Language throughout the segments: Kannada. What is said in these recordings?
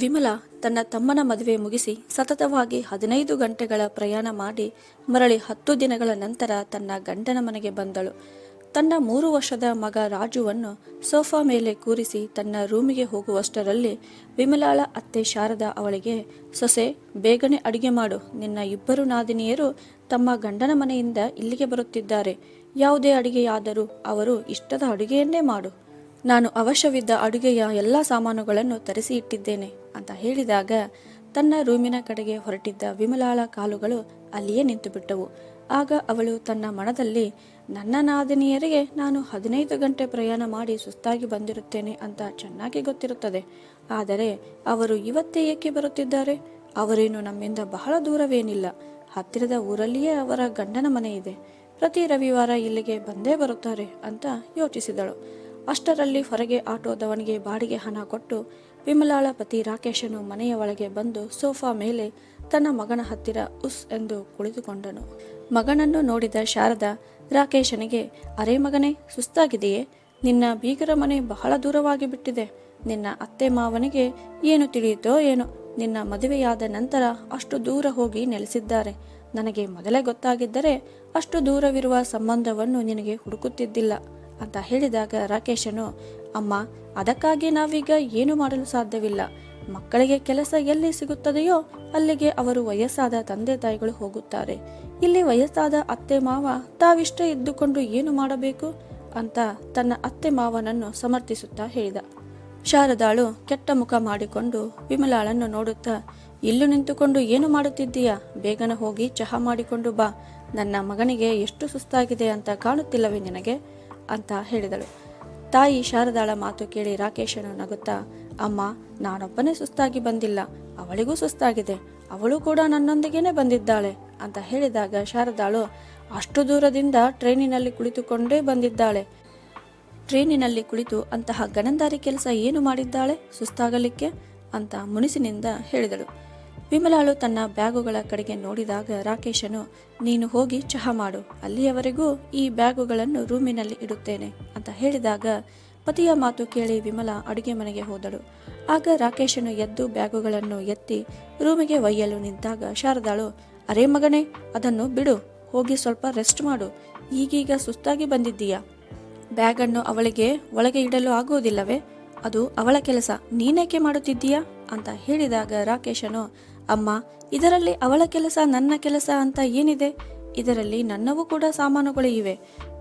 ವಿಮಲಾ ತನ್ನ ತಮ್ಮನ ಮದುವೆ ಮುಗಿಸಿ ಸತತವಾಗಿ ಹದಿನೈದು ಗಂಟೆಗಳ ಪ್ರಯಾಣ ಮಾಡಿ ಮರಳಿ ಹತ್ತು ದಿನಗಳ ನಂತರ ತನ್ನ ಗಂಡನ ಮನೆಗೆ ಬಂದಳು. ತನ್ನ ಮೂರು ವರ್ಷದ ಮಗ ರಾಜುವನ್ನು ಸೋಫಾ ಮೇಲೆ ಕೂರಿಸಿ ತನ್ನ ರೂಮಿಗೆ ಹೋಗುವಷ್ಟರಲ್ಲಿ ವಿಮಲಾಳ ಅತ್ತೆ ಶಾರದಾ ಅವಳಿಗೆ, ಸೊಸೆ, ಬೇಗನೆ ಅಡುಗೆ ಮಾಡು, ನಿನ್ನ ಇಬ್ಬರು ನಾದಿನಿಯರು ತಮ್ಮ ಗಂಡನ ಮನೆಯಿಂದ ಇಲ್ಲಿಗೆ ಬರುತ್ತಿದ್ದಾರೆ. ಯಾವುದೇ ಅಡಿಗೆಯಾದರೂ ಅವರು ಇಷ್ಟದ ಅಡುಗೆಯನ್ನೇ ಮಾಡು. ನಾನು ಅವಶ್ಯವಿದ್ದ ಅಡುಗೆಯ ಎಲ್ಲ ಸಾಮಾನುಗಳನ್ನು ತರಿಸಿ ಇಟ್ಟಿದ್ದೇನೆ ಅಂತ ಹೇಳಿದಾಗ ತನ್ನ ರೂಮಿನ ಕಡೆಗೆ ಹೊರಟಿದ್ದ ವಿಮಲಾಳ ಕಾಲುಗಳು ಅಲ್ಲಿಯೇ ನಿಂತು ಬಿಟ್ಟವು ಆಗ ಅವಳು ತನ್ನ ಮನದಲ್ಲಿ ನನ್ನ ನಾದಿನಿಯರಿಗೆ ನಾನು ಹದಿನೈದು ಗಂಟೆ ಪ್ರಯಾಣ ಮಾಡಿ ಸುಸ್ತಾಗಿ ಬಂದಿರುತ್ತೇನೆ ಅಂತ ಚೆನ್ನಾಗಿ ಗೊತ್ತಿರುತ್ತದೆ. ಆದರೆ ಅವರು ಇವತ್ತೇ ಏಕೆ ಬರುತ್ತಿದ್ದಾರೆ? ಅವರೇನು ನಮ್ಮಿಂದ ಬಹಳ ದೂರವೇನಿಲ್ಲ. ಹತ್ತಿರದ ಊರಲ್ಲಿಯೇ ಅವರ ಗಂಡನ ಮನೆ ಇದೆ ಪ್ರತಿ ರವಿವಾರ ಇಲ್ಲಿಗೆ ಬಂದೇ ಬರುತ್ತಾರೆ ಅಂತ ಯೋಚಿಸಿದಳು. ಅಷ್ಟರಲ್ಲಿ ಹೊರಗೆ ಆಟೋದವನಿಗೆ ಬಾಡಿಗೆ ಹಣ ಕೊಟ್ಟು ವಿಮಲಾಳ ಪತಿ ರಾಕೇಶನು ಮನೆಯ ಒಳಗೆ ಬಂದು ಸೋಫಾ ಮೇಲೆ ತನ್ನ ಮಗನ ಹತ್ತಿರ ಉಸ್ ಎಂದು ಕುಳಿತುಕೊಂಡನು. ಮಗನನ್ನು ನೋಡಿದ ಶಾರದಾ, ರಾಕೇಶನಿಗೆ, ಅರೆ ಮಗನೇ ಸುಸ್ತಾಗಿದೆಯೇ ನಿನ್ನ ಬೀಗರ ಮನೆ ಬಹಳ ದೂರವಾಗಿ ಬಿಟ್ಟಿದೆ. ನಿನ್ನ ಅತ್ತೆ ಮಾವನಿಗೆ ಏನು ತಿಳಿಯಿತೋ ಏನೋ. ನಿನ್ನ ಮದುವೆಯಾದ ನಂತರ ಅಷ್ಟು ದೂರ ಹೋಗಿ ನೆಲೆಸಿದ್ದಾರೆ. ನನಗೆ ಮೊದಲೇ ಗೊತ್ತಾಗಿದ್ದರೆ ಅಷ್ಟು ದೂರವಿರುವ ಸಂಬಂಧವನ್ನು ನಿನಗೆ ಹುಡುಕುತ್ತಿದ್ದಿಲ್ಲ. ಅಂತ ಹೇಳಿದಾಗ ರಾಕೇಶನು, ಅಮ್ಮ, ಅದಕ್ಕಾಗಿ ನಾವೀಗ ಏನು ಮಾಡಲು ಸಾಧ್ಯವಿಲ್ಲ. ಮಕ್ಕಳಿಗೆ ಕೆಲಸ ಎಲ್ಲಿ ಸಿಗುತ್ತದೆಯೋ ಅಲ್ಲಿಗೆ ಅವರು ವಯಸ್ಸಾದ ತಂದೆ ತಾಯಿಗಳು ಹೋಗುತ್ತಾರೆ. ಇಲ್ಲಿ ವಯಸ್ಸಾದ ಅತ್ತೆ ಮಾವ ತಾವಿಷ್ಟ ಇದ್ದುಕೊಂಡು ಏನು ಮಾಡಬೇಕು? ಅಂತ ತನ್ನ ಅತ್ತೆ ಮಾವನನ್ನು ಸಮರ್ಥಿಸುತ್ತಾ ಹೇಳಿದ. ಶಾರದಾಳು ಕೆಟ್ಟ ಮುಖ ಮಾಡಿಕೊಂಡು ವಿಮಲಾಳನ್ನು ನೋಡುತ್ತಾ, ಇಲ್ಲು ನಿಂತುಕೊಂಡು ಏನು ಮಾಡುತ್ತಿದ್ದೀಯಾ? ಬೇಗನೆ ಹೋಗಿ ಚಹಾ ಮಾಡಿಕೊಂಡು ಬಾ. ನನ್ನ ಮಗನಿಗೆ ಎಷ್ಟು ಸುಸ್ತಾಗಿದೆ ಅಂತ ಕಾಣುತ್ತಿಲ್ಲವೇ ನಿನಗೆ? ಅಂತ ಹೇಳಿದಳು. ತಾಯಿ ಶಾರದಾಳ ಮಾತು ಕೇಳಿ ರಾಕೇಶನು ನಗುತ್ತಾ, ಅಮ್ಮ, ನಾನೊಬ್ಬನೇ ಸುಸ್ತಾಗಿ ಬಂದಿಲ್ಲ. ಅವಳಿಗೂ ಸುಸ್ತಾಗಿದೆ. ಅವಳು ಕೂಡ ನನ್ನೊಂದಿಗೇನೆ ಬಂದಿದ್ದಾಳೆ ಅಂತ ಹೇಳಿದಾಗ ಶಾರದಾಳು ಅಷ್ಟು ದೂರದಿಂದ ಟ್ರೈನಿನಲ್ಲಿ ಕುಳಿತುಕೊಂಡೇ ಬಂದಿದ್ದಾಳೆ. ಟ್ರೈನಿನಲ್ಲಿ ಕುಳಿತು, ಅಂತಹ ಗಣಂದಾರಿ ಕೆಲಸ ಏನು ಮಾಡಿದ್ದಾಳೆ? ಸುಸ್ತಾಗಲಿಕ್ಕೆ? ಅಂತ ಮುನಿಸಿನಿಂದ ಹೇಳಿದಳು. ವಿಮಲಾಳು ತನ್ನ ಬ್ಯಾಗುಗಳ ಕಡೆಗೆ ನೋಡಿದಾಗ ರಾಕೇಶನು, ನೀನು ಹೋಗಿ ಚಹಾ ಮಾಡು, ಅಲ್ಲಿಯವರೆಗೂ ಈ ಬ್ಯಾಗುಗಳನ್ನು ರೂಮಿನಲ್ಲಿ ಇಡುತ್ತೇನೆ, ಅಂತ ಹೇಳಿದಾಗ ಪತಿಯ ಮಾತು ಕೇಳಿ ವಿಮಲಾ ಅಡುಗೆ ಮನೆಗೆ ಹೋದಳು. ಆಗ ರಾಕೇಶನು ಎದ್ದು ಬ್ಯಾಗುಗಳನ್ನು ಎತ್ತಿ ರೂಮಿಗೆ ಒಯ್ಯಲು ನಿಂತಾಗ ಶಾರದಾಳು, ಅರೇ ಮಗನೇ, ಅದನ್ನು ಬಿಡು, ಹೋಗಿ ಸ್ವಲ್ಪ ರೆಸ್ಟ್ ಮಾಡು, ಈಗೀಗ ಸುಸ್ತಾಗಿ ಬಂದಿದ್ದೀಯಾ? ಬ್ಯಾಗನ್ನು ಅವಳಿಗೆ ಒಳಗೆ ಇಡಲು ಆಗುವುದಿಲ್ಲವೇ? ಅದು ಅವಳ ಕೆಲಸ ನೀನೇಕೆ ಮಾಡುತ್ತಿದ್ದೀಯಾ? ಅಂತ ಹೇಳಿದಾಗ ರಾಕೇಶನು ಅಮ್ಮ, ಇದರಲ್ಲಿ ಅವಳ ಕೆಲಸ ನನ್ನ ಕೆಲಸ ಅಂತ ಏನಿದೆ? ಇದರಲ್ಲಿ ನನ್ನವೂ ಕೂಡ ಸಾಮಾನುಗಳು ಇವೆ.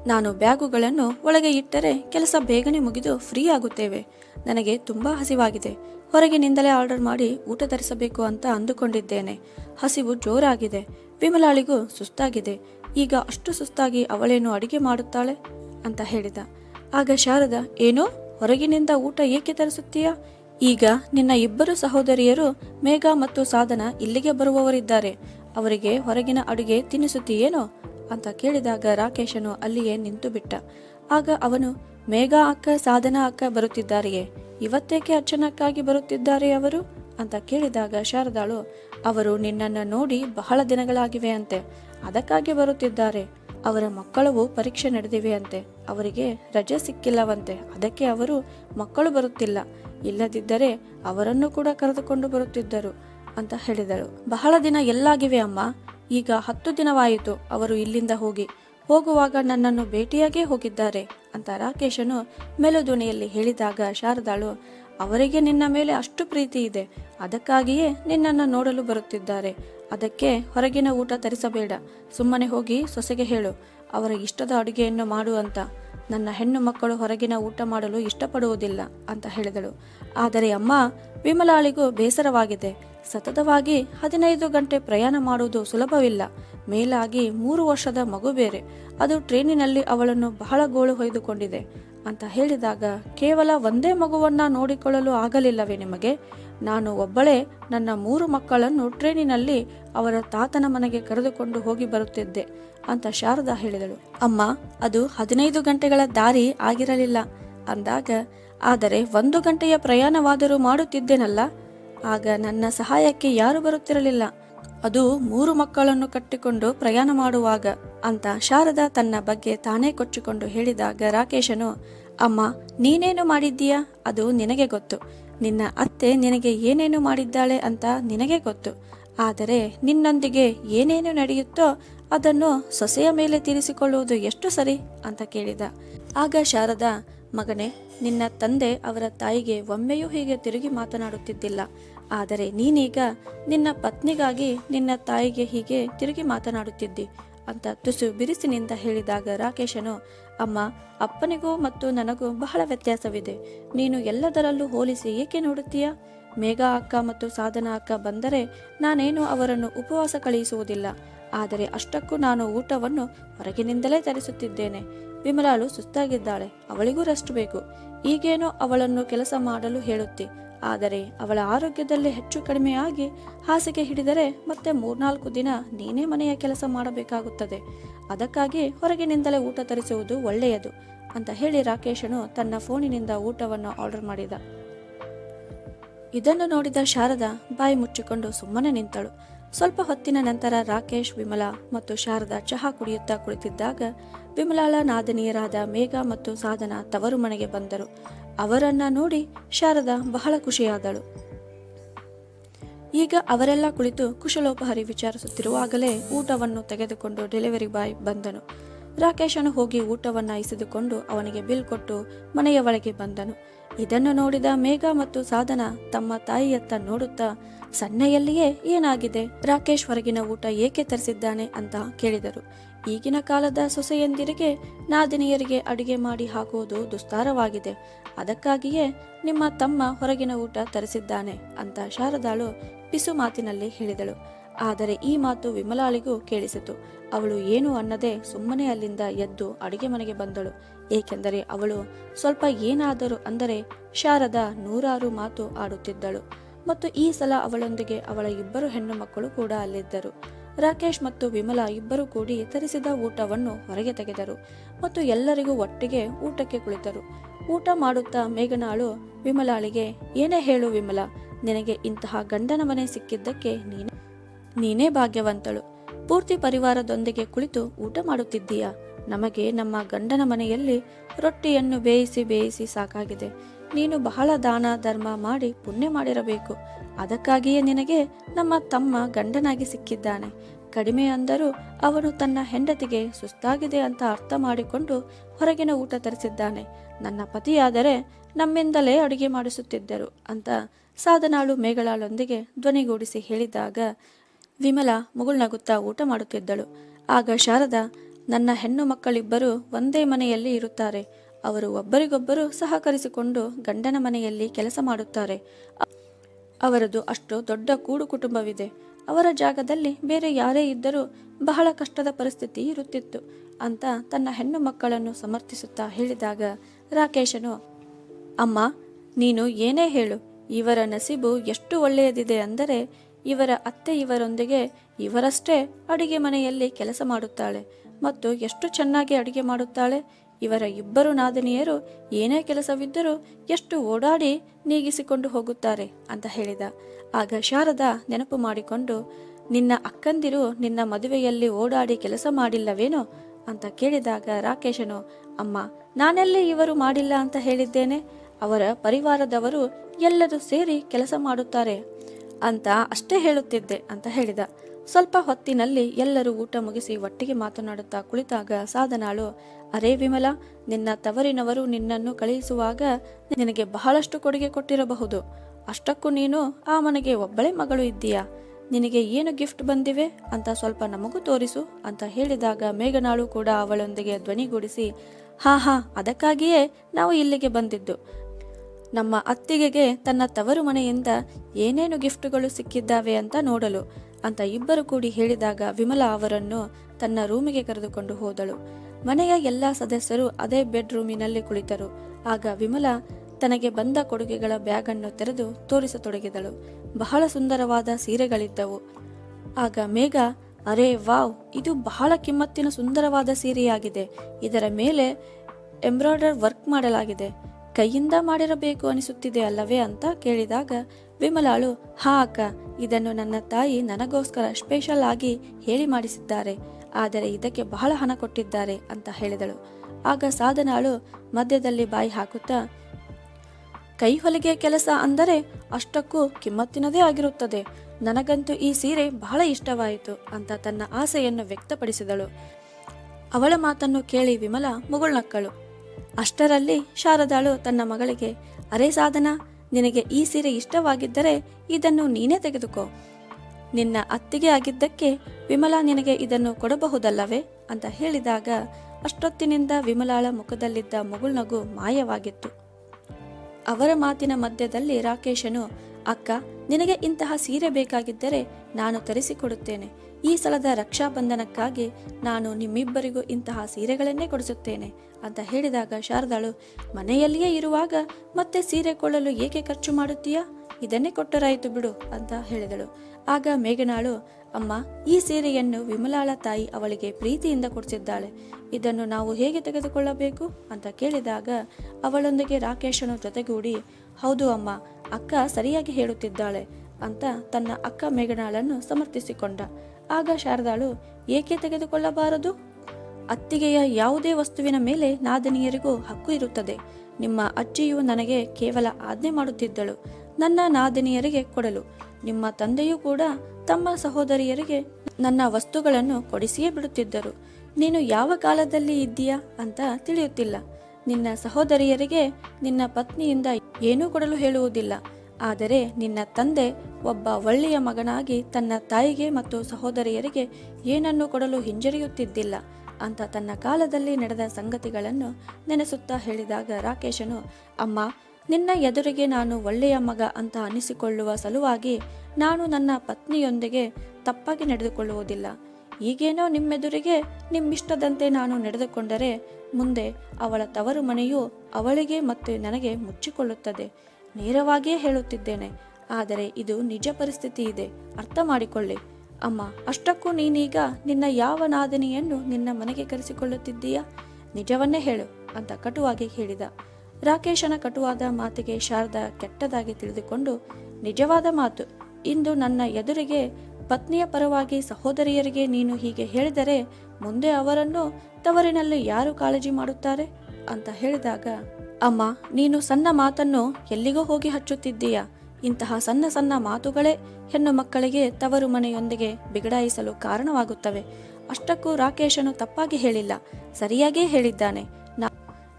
ನಾನು ಬ್ಯಾಗುಗಳನ್ನು ಒಳಗೆ ಇಟ್ಟರೆ ಕೆಲಸ ಬೇಗನೆ ಮುಗಿದು ಫ್ರೀ ಆಗುತ್ತೇವೆ. ನನಗೆ ತುಂಬಾ ಹಸಿವಾಗಿದೆ. ಹೊರಗಿನಿಂದಲೇ ಆರ್ಡರ್ ಮಾಡಿ ಊಟ ತರಿಸಬೇಕು ಅಂತ ಅಂದುಕೊಂಡಿದ್ದೇನೆ. ಹಸಿವು ಜೋರಾಗಿದೆ. ವಿಮಲಾಳಿಗೂ ಸುಸ್ತಾಗಿದೆ. ಈಗ ಅಷ್ಟು ಸುಸ್ತಾಗಿ ಅವಳೇನು ಅಡಿಗೆ ಮಾಡುತ್ತಾಳೆ? ಅಂತ ಹೇಳಿದ. ಆಗ ಶಾರದಾ, ಏನು? ಹೊರಗಿನಿಂದ ಊಟ ಏಕೆ ತರಿಸುತ್ತೀಯಾ? ಈಗ ನಿನ್ನ ಇಬ್ಬರು ಸಹೋದರಿಯರು ಮೇಘ ಮತ್ತು ಸಾಧನ ಇಲ್ಲಿಗೆ ಬರುವವರಿದ್ದಾರೆ. ಅವರಿಗೆ ಹೊರಗಿನ ಅಡುಗೆ ತಿನ್ನಿಸುತ್ತೀಯೇನೋ? ಅಂತ ಕೇಳಿದಾಗ ರಾಕೇಶನು ಅಲ್ಲಿಯೇ ನಿಂತು ಬಿಟ್ಟ ಆಗ ಅವನು, ಮೇಘ ಅಕ್ಕ, ಸಾಧನ ಅಕ್ಕ ಬರುತ್ತಿದ್ದಾರೆಯೇ? ಇವತ್ತೇಕೆ ಅರ್ಚನಕ್ಕಾಗಿ ಬರುತ್ತಿದ್ದಾರೆ ಅವರು? ಅಂತ ಕೇಳಿದಾಗ ಶಾರದಾಳು, ಅವರು ನಿನ್ನನ್ನು ನೋಡಿ ಬಹಳ ದಿನಗಳಾಗಿವೆ ಅಂತೆ, ಅದಕ್ಕಾಗಿ ಬರುತ್ತಿದ್ದಾರೆ. ಅವರ ಮಕ್ಕಳವು ಪರೀಕ್ಷೆ ನಡೆದಿವೆ ಅಂತೆ. ಅವರಿಗೆ ರಜೆ ಸಿಕ್ಕಿಲ್ಲವಂತೆ. ಅದಕ್ಕೆ ಅವರು ಮಕ್ಕಳು ಬರುತ್ತಿಲ್ಲ. ಇಲ್ಲದಿದ್ದರೆ ಅವರನ್ನು ಕೂಡ ಕರೆದುಕೊಂಡು ಬರುತ್ತಿದ್ದರು ಅಂತ ಹೇಳಿದಳು. ಬಹಳ ದಿನ ಎಲ್ಲಾಗಿವೆ ಅಮ್ಮ. ಈಗ ಹತ್ತು ದಿನವಾಯಿತು. ಅವರು ಇಲ್ಲಿಂದ ಹೋಗಿ. ಹೋಗುವಾಗ ನನ್ನನ್ನು ಭೇಟಿಯಾಗೇ ಹೋಗಿದ್ದಾರೆ ಅಂತ ರಾಕೇಶನು ಮೆಲುದುಣಿಯಲ್ಲಿ ಹೇಳಿದಾಗ ಶಾರದಾಳು, ಅವರಿಗೆ ನಿನ್ನ ಮೇಲೆ ಅಷ್ಟು ಪ್ರೀತಿ ಇದೆ. ಅದಕ್ಕಾಗಿಯೇ ನಿನ್ನನ್ನು ನೋಡಲು ಬರುತ್ತಿದ್ದಾರೆ. ಅದಕ್ಕೆ ಹೊರಗಿನ ಊಟ ತರಿಸಬೇಡ. ಸುಮ್ಮನೆ ಹೋಗಿ ಸೊಸೆಗೆ ಹೇಳು, ಅವರ ಇಷ್ಟದ ಅಡುಗೆಯನ್ನು ಮಾಡು ಅಂತ. ನನ್ನ ಹೆಣ್ಣು ಮಕ್ಕಳು ಹೊರಗಿನ ಊಟ ಮಾಡಲು ಇಷ್ಟಪಡುವುದಿಲ್ಲ ಅಂತ ಹೇಳಿದಳು. ಆದರೆ ಅಮ್ಮ, ವಿಮಲಾಳಿಗೂ ಬೇಸರವಾಗಿದೆ. ಸತತವಾಗಿ ಹದಿನೈದು ಗಂಟೆ ಪ್ರಯಾಣ ಮಾಡುವುದು ಸುಲಭವಿಲ್ಲ. ಮೇಲಾಗಿ ಮೂರು ವರ್ಷದ ಮಗು ಬೇರೆ. ಅದು ಟ್ರೈನಿನಲ್ಲಿ ಅವಳನ್ನು ಬಹಳ ಗೋಳು ಹೊಯ್ದುಕೊಂಡಿದೆ ಅಂತ ಹೇಳಿದಾಗ ಕೇವಲ ಒಂದೇ ಮಗುವನ್ನ ನೋಡಿಕೊಳ್ಳಲು ಆಗಲಿಲ್ಲವೇ ನಿಮಗೆ? ನಾನು ಒಬ್ಬಳೇ ನನ್ನ ಮೂರು ಮಕ್ಕಳನ್ನು ಟ್ರೈನಿನಲ್ಲಿ ಅವರ ತಾತನ ಮನೆಗೆ ಕರೆದುಕೊಂಡು ಹೋಗಿ ಬರುತ್ತಿದ್ದೆ ಅಂತ ಶಾರದಾ ಹೇಳಿದಳು. ಅಮ್ಮ, ಅದು ಹದಿನೈದು ಗಂಟೆಗಳ ದಾರಿ ಆಗಿರಲಿಲ್ಲ ಅಂದಾಗ, ಆದರೆ ಒಂದು ಗಂಟೆಯ ಪ್ರಯಾಣವಾದರೂ ಮಾಡುತ್ತಿದ್ದೇನಲ್ಲ? ಆಗ ನನ್ನ ಸಹಾಯಕ್ಕೆ ಯಾರು ಬರುತ್ತಿರಲಿಲ್ಲ? ಅದು ಮೂರು ಮಕ್ಕಳನ್ನು ಕಟ್ಟಿಕೊಂಡು ಪ್ರಯಾಣ ಮಾಡುವಾಗ ಅಂತ ಶಾರದಾ ತನ್ನ ಬಗ್ಗೆ ತಾನೇ ಕೊಚ್ಚಿಕೊಂಡು ಹೇಳಿದಾಗ ರಾಕೇಶನು, ಅಮ್ಮ, ನೀನೇನು ಮಾಡಿದ್ದೀಯಾ? ಅದು ನಿನಗೆ ಗೊತ್ತು. ನಿನ್ನ ಅತ್ತೆ ನಿನಗೆ ಏನೇನು ಮಾಡಿದ್ದಾಳೆ ಅಂತ ನಿನಗೆ ಗೊತ್ತು. ಆದರೆ ನಿನ್ನೊಂದಿಗೆ ಏನೇನು ನಡೆಯುತ್ತೋ ಅದನ್ನು ಸೊಸೆಯ ಮೇಲೆ ತೀರಿಸಿಕೊಳ್ಳುವುದು ಎಷ್ಟು ಸರಿ ಅಂತ ಕೇಳಿದ. ಆಗ ಶಾರದಾ, ಮಗನೇ, ನಿನ್ನ ತಂದೆ ಅವರ ತಾಯಿಗೆ ಒಮ್ಮೆಯೂ ಹೀಗೆ ತಿರುಗಿ ಮಾತನಾಡುತ್ತಿದ್ದಿಲ್ಲ. ಆದರೆ ನೀನೀಗ ನಿನ್ನ ಪತ್ನಿಗಾಗಿ ನಿನ್ನ ತಾಯಿಗೆ ಹೀಗೆ ತಿರುಗಿ ಮಾತನಾಡುತ್ತಿದ್ದಿ ಅಂತ ತುಸು ಬಿರುಸಿನಿಂದ ಹೇಳಿದಾಗ ರಾಕೇಶನು ಅಮ್ಮ, ಅಪ್ಪನಿಗೂ ಮತ್ತು ನನಗೂ ಬಹಳ ವ್ಯತ್ಯಾಸವಿದೆ. ನೀನು ಎಲ್ಲದರಲ್ಲೂ ಹೋಲಿಸಿ ಏಕೆ ನೋಡುತ್ತೀಯಾ? ಮೇಘ ಅಕ್ಕ ಮತ್ತು ಸಾಧನ ಅಕ್ಕ ಬಂದರೆ ನಾನೇನು ಅವರನ್ನು ಉಪವಾಸ ಕಳುಹಿಸುವುದಿಲ್ಲ. ಆದರೆ ಅಷ್ಟಕ್ಕೂ ನಾನು ಊಟವನ್ನು ಹೊರಗಿನಿಂದಲೇ ತರಿಸುತ್ತಿದ್ದೇನೆ. ವಿಮಲಾಳು ಸುಸ್ತಾಗಿದ್ದಾಳೆ. ಅವಳಿಗೂ ರೆಸ್ಟ್ ಬೇಕು. ಈಗೇನೋ ಅವಳನ್ನು ಕೆಲಸ ಮಾಡಲು ಹೇಳುತ್ತಿ. ಆದರೆ ಅವಳ ಆರೋಗ್ಯದಲ್ಲಿ ಹೆಚ್ಚು ಕಡಿಮೆಯಾಗಿ ಹಾಸಿಗೆ ಹಿಡಿದರೆ ಮತ್ತೆ ಮೂರ್ನಾಲ್ಕು ದಿನ ನೀನೇ ಮನೆಯ ಕೆಲಸ ಮಾಡಬೇಕಾಗುತ್ತದೆ. ಅದಕ್ಕಾಗಿ ಹೊರಗಿನಿಂದಲೇ ಊಟ ತರಿಸುವುದು ಒಳ್ಳೆಯದು ಅಂತ ಹೇಳಿ ರಾಕೇಶನು ತನ್ನ ಫೋನಿನಿಂದ ಊಟವನ್ನು ಆರ್ಡರ್ ಮಾಡಿದ. ಇದನ್ನು ನೋಡಿದ ಶಾರದಾ ಬಾಯಿ ಮುಚ್ಚಿಕೊಂಡು ಸುಮ್ಮನೆ ನಿಂತಳು. ಸ್ವಲ್ಪ ಹೊತ್ತಿನ ನಂತರ ರಾಕೇಶ್, ವಿಮಲಾ ಮತ್ತು ಶಾರದಾ ಚಹಾ ಕುಡಿಯುತ್ತಾ ಕುಳಿತಿದ್ದಾಗ ವಿಮಲಾಳ ನಾದನೀಯರಾದ ಮೇಘ ಮತ್ತು ಸಾಧನ ತವರು ಮನೆಗೆ ಬಂದರು. ಅವರನ್ನ ನೋಡಿ ಶಾರದಾ ಬಹಳ ಖುಷಿಯಾದಳು. ಈಗ ಅವರೆಲ್ಲ ಕುಳಿತು ಕುಶಲೋಪಹರಿ ವಿಚಾರಿಸುತ್ತಿರುವಾಗಲೇ ಊಟವನ್ನು ತೆಗೆದುಕೊಂಡು ಡೆಲಿವರಿ ಬಾಯ್ ಬಂದನು. ರಾಕೇಶನು ಹೋಗಿ ಊಟವನ್ನ ಇಸಿದುಕೊಂಡು ಅವನಿಗೆ ಬಿಲ್ ಕೊಟ್ಟು ಮನೆಯ ಒಳಗೆ ಬಂದನು. ಇದನ್ನು ನೋಡಿದ ಮೇಘ ಮತ್ತು ಸಾಧನ ತಮ್ಮ ತಾಯಿಯತ್ತ ನೋಡುತ್ತಾ, ಸನ್ನೆಯಲ್ಲಿಯೇ ಏನಾಗಿದೆ? ರಾಕೇಶ್ ಹೊರಗಿನ ಊಟ ಏಕೆ ತರಿಸಿದ್ದಾನೆ? ಅಂತ ಕೇಳಿದರು. ಈಗಿನ ಕಾಲದ ಸೊಸೆಯಂದಿರಿಗೆ ನಾದಿನಿಯರಿಗೆ ಅಡುಗೆ ಮಾಡಿ ಹಾಕುವುದು ದುಸ್ತಾರವಾಗಿದೆ. ಅದಕ್ಕಾಗಿಯೇ ನಿಮ್ಮ ತಮ್ಮ ಹೊರಗಿನ ಊಟ ತರಿಸಿದ್ದಾನೆ ಅಂತ ಶಾರದಾಳು ಪಿಸು ಮಾತಿನಲ್ಲಿ ಹೇಳಿದಳು. ಆದರೆ ಈ ಮಾತು ವಿಮಲಾಳಿಗೂ ಕೇಳಿಸಿತು. ಅವಳು ಏನು ಅನ್ನದೆ ಸುಮ್ಮನೆ ಅಲ್ಲಿಂದ ಎದ್ದು ಅಡುಗೆ ಮನೆಗೆ ಬಂದಳು. ಏಕೆಂದರೆ ಅವಳು ಸ್ವಲ್ಪ ಏನಾದರೂ ಅಂದರೆ ಶಾರದ ನೂರಾರು ಮಾತು ಆಡುತ್ತಿದ್ದಳು. ಮತ್ತು ಈ ಸಲ ಅವಳೊಂದಿಗೆ ಅವಳ ಇಬ್ಬರು ಹೆಣ್ಣು ಮಕ್ಕಳು ಕೂಡ ಅಲ್ಲಿದ್ದರು. ರಾಕೇಶ್ ಮತ್ತು ವಿಮಲಾ ಇಬ್ಬರು ಕೂಡಿ ತರಿಸಿದ ಊಟವನ್ನು ಹೊರಗೆ ತೆಗೆದರು ಮತ್ತು ಎಲ್ಲರಿಗೂ ಒಟ್ಟಿಗೆ ಊಟಕ್ಕೆ ಕುಳಿತರು. ಊಟ ಮಾಡುತ್ತಾ ಮೇಘನಾಳು, ವಿಮಲಾಳಿಗೆ, ಏನೇ ಹೇಳು ವಿಮಲಾ, ನಿನಗೆ ಇಂತಹ ಗಂಡನ ಮನೆ ಸಿಕ್ಕಿದ್ದಕ್ಕೆ ನೀನೇ ನೀನೇ ಭಾಗ್ಯವಂತಳು. ಪೂರ್ತಿ ಪರಿವಾರದೊಂದಿಗೆ ಕುಳಿತು ಊಟ ಮಾಡುತ್ತಿದ್ದೀಯಾ? ನಮಗೆ ನಮ್ಮ ಗಂಡನ ಮನೆಯಲ್ಲಿ ರೊಟ್ಟಿಯನ್ನು ಬೇಯಿಸಿ ಬೇಯಿಸಿ ಸಾಕಾಗಿದೆ. ನೀನು ಬಹಳ ದಾನ, ಧರ್ಮ ಮಾಡಿ ಪುಣ್ಯ ಮಾಡಿರಬೇಕು. ಅದಕ್ಕಾಗಿಯೇ ನಿನಗೆ ನಮ್ಮ ತಮ್ಮ ಗಂಡನಾಗಿ ಸಿಕ್ಕಿದ್ದಾನೆ. ಕಡಿಮೆ ಅಂದರೂ ಅವನು ತನ್ನ ಹೆಂಡತಿಗೆ ಸುಸ್ತಾಗಿದೆ ಅಂತ ಅರ್ಥ ಮಾಡಿಕೊಂಡು ಹೊರಗಿನ ಊಟ ತರಿಸಿದ್ದಾನೆ. ನನ್ನ ಪತಿಯಾದರೆ ನಮ್ಮಿಂದಲೇ ಅಡುಗೆ ಮಾಡಿಸುತ್ತಿದ್ದರು ಅಂತ ಸಾಧನಾಳು ಮೇಘಳಾಳೊಂದಿಗೆ ಧ್ವನಿಗೂಡಿಸಿ ಹೇಳಿದಾಗ ವಿಮಲಾ ಮುಗುಳ್ನಗುತ್ತಾ ಊಟ ಮಾಡುತ್ತಿದ್ದಳು. ಆಗ ಶಾರದಾ, ನನ್ನ ಹೆಣ್ಣು ಮಕ್ಕಳಿಬ್ಬರು ಒಂದೇ ಮನೆಯಲ್ಲಿ ಇರುತ್ತಾರೆ. ಅವರು ಒಬ್ಬರಿಗೊಬ್ಬರು ಸಹಕರಿಸಿಕೊಂಡು ಗಂಡನ ಮನೆಯಲ್ಲಿ ಕೆಲಸ ಮಾಡುತ್ತಾರೆ. ಅವರದು ಅಷ್ಟು ದೊಡ್ಡ ಕೂಡು ಕುಟುಂಬವಿದೆ. ಅವರ ಜಾಗದಲ್ಲಿ ಬೇರೆ ಯಾರೇ ಇದ್ದರೂ ಬಹಳ ಕಷ್ಟದ ಪರಿಸ್ಥಿತಿ ಇರುತ್ತಿತ್ತು ಅಂತ ತನ್ನ ಹೆಣ್ಣು ಮಕ್ಕಳನ್ನು ಸಮರ್ಥಿಸುತ್ತಾ ಹೇಳಿದಾಗ ರಾಕೇಶನು, ಅಮ್ಮ, ನೀನು ಏನೇ ಹೇಳು, ಇವರ ನಸೀಬು ಎಷ್ಟು ಒಳ್ಳೆಯದಿದೆ ಅಂದರೆ ಇವರ ಅತ್ತೆ ಇವರೊಂದಿಗೆ ಇವರಷ್ಟೇ ಅಡುಗೆ ಮನೆಯಲ್ಲಿ ಕೆಲಸ ಮಾಡುತ್ತಾಳೆ ಮತ್ತು ಎಷ್ಟು ಚೆನ್ನಾಗಿ ಅಡುಗೆ ಮಾಡುತ್ತಾಳೆ ಇವರ ಇಬ್ಬರು ನಾದಿನಿಯರು ಏನೇ ಕೆಲಸವಿದ್ದರೂ ಎಷ್ಟು ಓಡಾಡಿ ನೀಗಿಸಿಕೊಂಡು ಹೋಗುತ್ತಾರೆ ಅಂತ ಹೇಳಿದ. ಆಗ ಶಾರದಾ ನೆನಪು ಮಾಡಿಕೊಂಡು, ನಿನ್ನ ಅಕ್ಕಂದಿರು ನಿನ್ನ ಮದುವೆಯಲ್ಲಿ ಓಡಾಡಿ ಕೆಲಸ ಮಾಡಿಲ್ಲವೇನೋ ಅಂತ ಕೇಳಿದಾಗ ರಾಕೇಶನು, ಅಮ್ಮ, ನಾನೆಲ್ಲೇ ಇವರು ಮಾಡಿಲ್ಲ ಅಂತ ಹೇಳಿದ್ದೇನೆ? ಅವರ ಪರಿವಾರದವರು ಎಲ್ಲರೂ ಸೇರಿ ಕೆಲಸ ಮಾಡುತ್ತಾರೆ ಅಂತ ಅಷ್ಟೇ ಹೇಳುತ್ತಿದ್ದೆ ಅಂತ ಹೇಳಿದ. ಸ್ವಲ್ಪ ಹೊತ್ತಿನಲ್ಲಿ ಎಲ್ಲರೂ ಊಟ ಮುಗಿಸಿ ಒಟ್ಟಿಗೆ ಮಾತನಾಡುತ್ತಾ ಕುಳಿತಾಗ ಸಾಧನಾಳು, ಅರೇ ವಿಮಲ, ನಿನ್ನ ತವರಿನವರು ನಿನ್ನನ್ನು ಕಳುಹಿಸುವಾಗ ನಿನಗೆ ಬಹಳಷ್ಟು ಕೊಡುಗೆ ಕೊಟ್ಟಿರಬಹುದು. ಅಷ್ಟಕ್ಕೂ ನೀನು ಆ ಮನೆಗೆ ಒಬ್ಬಳೇ ಮಗಳು ಇದ್ದೀಯಾ? ನಿನಗೆ ಏನು ಗಿಫ್ಟ್ ಬಂದಿವೆ? ಅಂತ ಸ್ವಲ್ಪ ನಮಗೂ ತೋರಿಸು ಅಂತ ಹೇಳಿದಾಗ ಮೇಘನಾಳು ಕೂಡ ಅವಳೊಂದಿಗೆ ಧ್ವನಿಗೂಡಿಸಿ, ಹಾ ಹಾ, ಅದಕ್ಕಾಗಿಯೇ ನಾವು ಇಲ್ಲಿಗೆ ಬಂದಿದ್ದು. ನಮ್ಮ ಅತ್ತಿಗೆಗೆ ತನ್ನ ತವರು ಮನೆಯಿಂದ ಏನೇನು ಗಿಫ್ಟ್ಗಳು ಸಿಕ್ಕಿದ್ದಾವೆ ಅಂತ ನೋಡಲು. ಅಂತ ಇಬ್ಬರು ಕೂಡಿ ಹೇಳಿದಾಗ ವಿಮಲಾ ಅವರನ್ನು ತನ್ನ ರೂಮಿಗೆ ಕರೆದುಕೊಂಡು ಹೋದಳು. ಮನೆಯ ಎಲ್ಲ ಸದಸ್ಯರು ಅದೇ ಬೆಡ್ರೂಮಿನಲ್ಲಿ ಕುಳಿತರು. ಆಗ ವಿಮಲಾ ತನಗೆ ಬಂದ ಕೊಡುಗೆಗಳ ಬ್ಯಾಗನ್ನು ತೆರೆದು ತೋರಿಸತೊಡಗಿದಳು. ಬಹಳ ಸುಂದರವಾದ ಸೀರೆಗಳಿದ್ದವು. ಆಗ ಮೇಘ, ಅರೇ, ವಾವ್! ಇದು ಬಹಳ ಕಿಮ್ಮತ್ತಿನ ಸುಂದರವಾದ ಸೀರೆಯಾಗಿದೆ. ಇದರ ಮೇಲೆ ಎಂಬ್ರಾಯ್ಡರ್ ವರ್ಕ್ ಮಾಡಲಾಗಿದೆ. ಕೈಯಿಂದ ಮಾಡಿರಬೇಕು ಅನಿಸುತ್ತಿದೆ ಅಲ್ಲವೇ? ಅಂತ ಕೇಳಿದಾಗ ವಿಮಲಾಳು, ಹಾ ಅಕ್ಕ, ಇದನ್ನು ನನ್ನ ತಾಯಿ ನನಗೋಸ್ಕರ ಸ್ಪೆಷಲ್ ಆಗಿ ಹೇಳಿ ಮಾಡಿಸಿದ್ದಾರೆ, ಆದರೆ ಇದಕ್ಕೆ ಬಹಳ ಹಣ ಕೊಟ್ಟಿದ್ದಾರೆ, ಅಂತ ಹೇಳಿದಳು. ಆಗ ಸಾಧನಾಳು ಮಧ್ಯದಲ್ಲಿ ಬಾಯಿ ಹಾಕುತ್ತಾ, ಕೈ ಹೊಲಿಗೆ ಕೆಲಸ ಅಂದರೆ ಅಷ್ಟಕ್ಕೂ ಕಿಮ್ಮತ್ತಿನದೇ ಆಗಿರುತ್ತದೆ. ನನಗಂತೂ ಈ ಸೀರೆ ಬಹಳ ಇಷ್ಟವಾಯಿತು, ಅಂತ ತನ್ನ ಆಸೆಯನ್ನು ವ್ಯಕ್ತಪಡಿಸಿದಳು. ಅವಳ ಮಾತನ್ನು ಕೇಳಿ ವಿಮಲ ಮುಗುಳ್ನಕ್ಕಳು. ಅಷ್ಟರಲ್ಲಿ ಶಾರದಾಳು ತನ್ನ ಮಗಳಿಗೆ, ಅರೆ ಸಾಧನ ನಿನಗೆ ಈ ಸೀರೆ ಇಷ್ಟವಾಗಿದ್ದರೆ ಇದನ್ನು ನೀನೇ ತೆಗೆದುಕೋ. ನಿನ್ನ ಅತ್ತಿಗೆ ಆಗಿದ್ದಕ್ಕೆ ವಿಮಲಾ ನಿನಗೆ ಇದನ್ನು ಕೊಡಬಹುದಲ್ಲವೇ? ಅಂತ ಹೇಳಿದಾಗ ಅಷ್ಟೊತ್ತಿನಿಂದ ವಿಮಲಾಳ ಮುಖದಲ್ಲಿದ್ದ ಮುಗುಳ್ನಗು ಮಾಯವಾಗಿತ್ತು. ಅವರ ಮಾತಿನ ಮಧ್ಯದಲ್ಲಿ ರಾಕೇಶನು ಅಕ್ಕ, ನಿನಗೆ ಇಂತಹ ಸೀರೆ ಬೇಕಾಗಿದ್ದರೆ ನಾನು ತರಿಸಿಕೊಡುತ್ತೇನೆ. ಈ ಸಲದ ರಕ್ಷಾಬಂಧನಕ್ಕಾಗಿ ನಾನು ನಿಮ್ಮಿಬ್ಬರಿಗೂ ಇಂತಹ ಸೀರೆಗಳನ್ನೇ ಕೊಡಿಸುತ್ತೇನೆ. ಅಂತ ಹೇಳಿದಾಗ ಶಾರದಾಳು, ಮನೆಯಲ್ಲಿಯೇ ಇರುವಾಗ ಮತ್ತೆ ಸೀರೆ ಕೊಳ್ಳಲು ಏಕೆ ಖರ್ಚು ಮಾಡುತ್ತೀಯಾ? ಇದನ್ನೇ ಕೊಟ್ಟರಾಯಿತು ಬಿಡು ಅಂತ ಹೇಳಿದಳು. ಆಗ ಮೇಘನಾಳು, ಅಮ್ಮ, ಈ ಸೀರೆಯನ್ನು ವಿಮಲಾಳ ತಾಯಿ ಅವಳಿಗೆ ಪ್ರೀತಿಯಿಂದ ಕೊಡಿಸಿದ್ದಾಳೆ. ಇದನ್ನು ನಾವು ಹೇಗೆ ತೆಗೆದುಕೊಳ್ಳಬೇಕು? ಅಂತ ಕೇಳಿದಾಗ ಅವಳೊಂದಿಗೆ ರಾಕೇಶನು ಜೊತೆಗೂಡಿ, ಹೌದು ಅಮ್ಮ ಅಕ್ಕ ಸರಿಯಾಗಿ ಹೇಳುತ್ತಿದ್ದಾಳೆ ಅಂತ ತನ್ನ ಅಕ್ಕ ಮೇಘನಾಳನ್ನು ಸಮರ್ಥಿಸಿಕೊಂಡ. ಆಗ ಶಾರದಾಳು, ಏಕೆ ತೆಗೆದುಕೊಳ್ಳಬಾರದು? ಅತ್ತಿಗೆಯ ಯಾವುದೇ ವಸ್ತುವಿನ ಮೇಲೆ ನಾದಿನಿಯರಿಗೂ ಹಕ್ಕು ಇರುತ್ತದೆ. ನಿಮ್ಮ ಅಜ್ಜಿಯು ನನಗೆ ಕೇವಲ ಆಜ್ಞೆ ಮಾಡುತ್ತಿದ್ದಳು, ನನ್ನ ನಾದಿನಿಯರಿಗೆ ಕೊಡಲು. ನಿಮ್ಮ ತಂದೆಯೂ ಕೂಡ ತಮ್ಮ ಸಹೋದರಿಯರಿಗೆ ನನ್ನ ವಸ್ತುಗಳನ್ನು ಕೊಡಿಸಿಯೇ ಬಿಡುತ್ತಿದ್ದರು. ನೀನು ಯಾವ ಕಾಲದಲ್ಲಿ ಇದ್ದೀಯಾ ಅಂತ ತಿಳಿಯುತ್ತಿಲ್ಲ. ನಿನ್ನ ಸಹೋದರಿಯರಿಗೆ ನಿನ್ನ ಪತ್ನಿಯಿಂದ ಏನೂ ಕೊಡಲು ಹೇಳುವುದಿಲ್ಲ. ಆದರೆ ನಿನ್ನ ತಂದೆ ಒಬ್ಬ ಒಳ್ಳೆಯ ಮಗನಾಗಿ ತನ್ನ ತಾಯಿಗೆ ಮತ್ತು ಸಹೋದರಿಯರಿಗೆ ಏನನ್ನು ಕೊಡಲು ಹಿಂಜರಿಯುತ್ತಿದ್ದಿಲ್ಲ ಅಂತ ತನ್ನ ಕಾಲದಲ್ಲಿ ನಡೆದ ಸಂಗತಿಗಳನ್ನು ನೆನೆಸುತ್ತಾ ಹೇಳಿದಾಗ ರಾಕೇಶನು, ಅಮ್ಮ, ನಿನ್ನ ಎದುರಿಗೆ ನಾನು ಒಳ್ಳೆಯ ಮಗ ಅಂತ ಅನಿಸಿಕೊಳ್ಳುವ ಸಲುವಾಗಿ ನಾನು ನನ್ನ ಪತ್ನಿಯೊಂದಿಗೆ ತಪ್ಪಾಗಿ ನಡೆದುಕೊಳ್ಳುವುದಿಲ್ಲ. ಈಗೇನೋ ನಿಮ್ಮೆದುರಿಗೆ ನಿಮ್ಮಿಷ್ಟದಂತೆ ನಾನು ನಡೆದುಕೊಂಡರೆ ಮುಂದೆ ಅವಳ ತವರು ಮನೆಯು ಅವಳಿಗೆ ಮತ್ತು ನನಗೆ ಮುಚ್ಚಿಕೊಳ್ಳುತ್ತದೆ. ನೇರವಾಗಿಯೇ ಹೇಳುತ್ತಿದ್ದೇನೆ, ಆದರೆ ಇದು ನಿಜ ಪರಿಸ್ಥಿತಿ ಇದೆ, ಅರ್ಥ ಮಾಡಿಕೊಳ್ಳಿ. ಅಮ್ಮ, ಅಷ್ಟಕ್ಕೂ ನೀನೀಗ ನಿನ್ನ ಯಾವ ನಾದಿನಿಯನ್ನು ನಿನ್ನ ಮನೆಗೆ ಕರೆಸಿಕೊಳ್ಳುತ್ತಿದ್ದೀಯಾ? ನಿಜವನ್ನೇ ಹೇಳು, ಅಂತ ಕಟುವಾಗಿ ಹೇಳಿದ. ರಾಕೇಶನ ಕಟುವಾದ ಮಾತಿಗೆ ಶಾರದಾ ಕೆಟ್ಟದಾಗಿ ತಿಳಿದುಕೊಂಡು, ನಿಜವಾದ ಮಾತು, ಇಂದು ನನ್ನ ಎದುರಿಗೆ ಪತ್ನಿಯ ಪರವಾಗಿ ಸಹೋದರಿಯರಿಗೆ ನೀನು ಹೀಗೆ ಹೇಳಿದರೆ ಮುಂದೆ ಅವರನ್ನು ತವರಿನಲ್ಲಿ ಯಾರು ಕಾಳಜಿ ಮಾಡುತ್ತಾರೆ? ಅಂತ ಹೇಳಿದಾಗ, ಅಮ್ಮ, ನೀನು ಸಣ್ಣ ಮಾತನ್ನು ಎಲ್ಲಿಗೋ ಹೋಗಿ ಹಚ್ಚುತ್ತಿದ್ದೀಯಾ? ಇಂತಹ ಸಣ್ಣ ಸಣ್ಣ ಮಾತುಗಳೇ ಹೆಣ್ಣು ಮಕ್ಕಳಿಗೆ ತವರು ಮನೆಯೊಂದಿಗೆ ಬಿಗಡಾಯಿಸಲು ಕಾರಣವಾಗುತ್ತವೆ. ಅಷ್ಟಕ್ಕೂ ರಾಕೇಶನು ತಪ್ಪಾಗಿ ಹೇಳಿಲ್ಲ, ಸರಿಯಾಗೇ ಹೇಳಿದ್ದಾನೆ.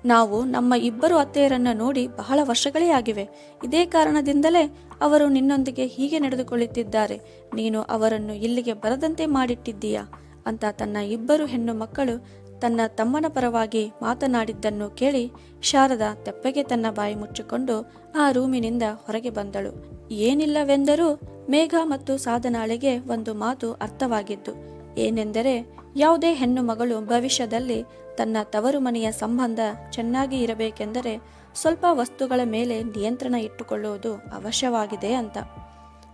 ನಾವು ನಮ್ಮ ಇಬ್ಬರು ಅತ್ತೆಯರನ್ನ ನೋಡಿ ಬಹಳ ವರ್ಷಗಳೇ ಆಗಿವೆ. ಇದೇ ಕಾರಣದಿಂದಲೇ ಅವರು ನಿನ್ನೊಂದಿಗೆ ಹೀಗೆ ನಡೆದುಕೊಳ್ಳುತ್ತಿದ್ದಾರೆ. ನೀನು ಅವರನ್ನು ಇಲ್ಲಿಗೆ ಬರದಂತೆ ಮಾಡಿಟ್ಟಿದ್ದೀಯಾ? ಅಂತ ತನ್ನ ಇಬ್ಬರು ಹೆಣ್ಣು ಮಕ್ಕಳು ತನ್ನ ತಮ್ಮನ ಪರವಾಗಿ ಮಾತನಾಡಿದ್ದನ್ನು ಕೇಳಿ ಶಾರದಾ ತೆಪ್ಪಗೆ ತನ್ನ ಬಾಯಿ ಮುಚ್ಚಿಕೊಂಡು ಆ ರೂಮಿನಿಂದ ಹೊರಗೆ ಬಂದಳು. ಏನಿಲ್ಲವೆಂದರೂ ಮೇಘ ಮತ್ತು ಸಾಧನಾಳಿಗೆ ಒಂದು ಮಾತು ಅರ್ಥವಾಗಿದ್ದು, ಏನೆಂದರೆ ಯಾವುದೇ ಹೆಣ್ಣು ಮಗಳು ಭವಿಷ್ಯದಲ್ಲಿ ತನ್ನ ತವರು ಮನೆಯ ಸಂಬಂಧ ಚೆನ್ನಾಗಿ ಇರಬೇಕೆಂದರೆ ಸ್ವಲ್ಪ ವಸ್ತುಗಳ ಮೇಲೆ ನಿಯಂತ್ರಣ ಇಟ್ಟುಕೊಳ್ಳುವುದು ಅವಶ್ಯವಾಗಿದೆ ಅಂತ.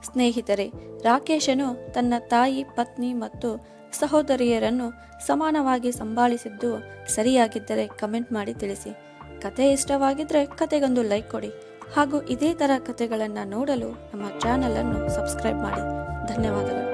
ಸ್ನೇಹಿತರೆ, ರಾಕೇಶನು ತನ್ನ ತಾಯಿ, ಪತ್ನಿ ಮತ್ತು ಸಹೋದರಿಯರನ್ನು ಸಮಾನವಾಗಿ ಸಂಭಾಳಿಸಿದ್ದು ಸರಿಯಾಗಿದ್ದರೆ ಕಮೆಂಟ್ ಮಾಡಿ ತಿಳಿಸಿ. ಕತೆ ಇಷ್ಟವಾಗಿದ್ದರೆ ಕತೆಗೊಂದು ಲೈಕ್ ಕೊಡಿ ಹಾಗೂ ಇದೇ ಥರ ಕತೆಗಳನ್ನು ನೋಡಲು ನಮ್ಮ ಚಾನಲನ್ನು ಸಬ್ಸ್ಕ್ರೈಬ್ ಮಾಡಿ. ಧನ್ಯವಾದಗಳು.